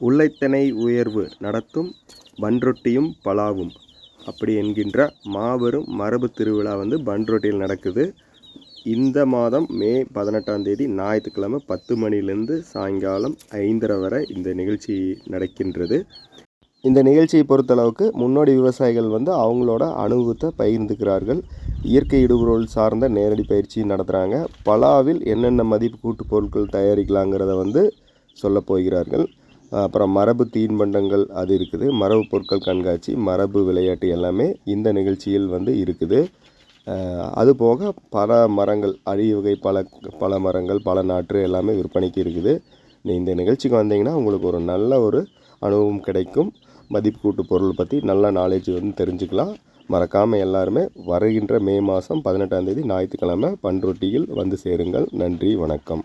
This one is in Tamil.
உள்ளைத்தனை உயர்வு நடத்தும் பன்ரொட்டியும் பலாவும். அப்படி என்கின்ற மாபெரும் மரபு திருவிழா வந்து பன்ரொட்டியில் நடக்குது. இந்த மாதம் மே பதினெட்டாம் தேதி ஞாயிற்றுக்கிழமை பத்து மணிலேருந்து சாயங்காலம் ஐந்தரை வரை இந்த நிகழ்ச்சி நடக்கின்றது. இந்த நிகழ்ச்சியை பொறுத்தளவுக்கு முன்னோடி விவசாயிகள் வந்து அவங்களோட அனுபவத்தை பகிர்ந்துக்கிறார்கள். இயற்கை இடுபொருள் சார்ந்த நேரடி பயிற்சி நடத்துகிறாங்க பலாவில் என்னென்ன மதிப்பு கூட்டுப் பொருட்கள் தயாரிக்கலாங்கிறத வந்து சொல்ல போகிறார்கள். அப்புறம் மரபு தீன்பண்டங்கள் அது இருக்குது. மரபு பொருட்கள் கண்காட்சி மரபு விளையாட்டு எல்லாமே இந்த நிகழ்ச்சியில் வந்து இருக்குது. அதுபோக அது போக பல மரங்கள் அரிய வகை பல பல மரங்கள் பல நாற்று எல்லாமே விற்பனைக்கு இருக்குது. நீ இந்த நிகழ்ச்சிக்கு வந்தீங்கன்னா உங்களுக்கு ஒரு நல்ல ஒரு அனுபவம் கிடைக்கும். மதிப்பு கூட்டு பொருள் பற்றி நல்ல நாலேஜ் வந்து தெரிஞ்சுக்கலாம். மறக்காமல் எல்லாருமே வருகின்ற மே மாதம் பதினெட்டாம் தேதி ஞாயிற்றுக்கிழமை பண்ருட்டியில் வந்து சேருங்கள். நன்றி வணக்கம்.